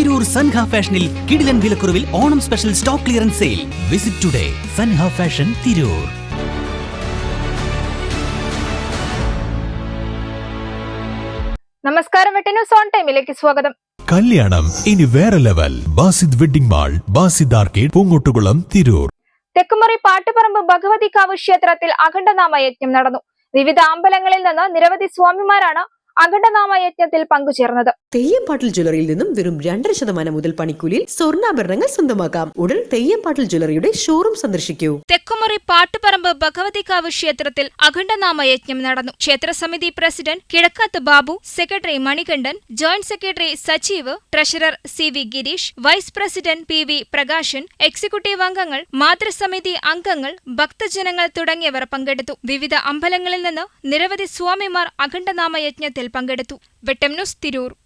തിരൂർ സൻഹ ഫാഷനിൽ കിടിലൻ വിലക്കുറവിൽ Onam special stock clearance sale. Visit today Sanha fashion Tirur. നമസ്കാരം വെട്ടിന്യൂസ് ഓൺ ടൈമിലേക്ക് സ്വാഗതം. കല്യാണം ഇനി വേറെ level. Basid wedding mall Basid arcade Poongottukulam Tirur. Thekkumuri Pattuparambu Kavu ക്ഷേത്രത്തിൽ അഖണ്ഡനാമ യജ്ഞം നടന്നു. വിവിധ അമ്പലങ്ങളിൽ നിന്ന് നിരവധി സ്വാമിമാരാണ് അഖണ്ഡനാമ യജ്ഞത്തിൽ പങ്കുചേർന്നത്. തെയ്യംപാട്ടിൽ ജ്വല്ലറിയിൽ നിന്നും വെറും രണ്ടര ശതമാനം മുതൽ പണിക്കൂലിയിൽ സ്വർണാഭരണങ്ങൾ സ്വന്തമാക്കാം. ഉടൻ തെയ്യംപാട്ടിൽ ജ്വല്ലറിയുടെ ഷോറൂം സന്ദർശിക്കൂ. തെക്കുമുറി പാട്ടുപറമ്പ് ഭഗവതിക്കാവ് ക്ഷേത്രത്തിൽ അഖണ്ഡനാമ യജ്ഞം നടന്നു. ക്ഷേത്രസമിതി president Kizhakkath Babu secretary Manikandan joint secretary Sajeev treasurer C V Gireesh vice president P V Prakashan executive അംഗങ്ങൾ മാതൃസമിതി അംഗങ്ങൾ ഭക്തജനങ്ങൾ തുടങ്ങിയവർ പങ്കെടുത്തു. വിവിധ അമ്പലങ്ങളിൽ നിന്ന് നിരവധി സ്വാമിമാർ അഖണ്ഡനാമ യജ്ഞത്തിൽ പങ്കെടുത്തു. വെട്ടം ന്യൂസ് തിരൂർ.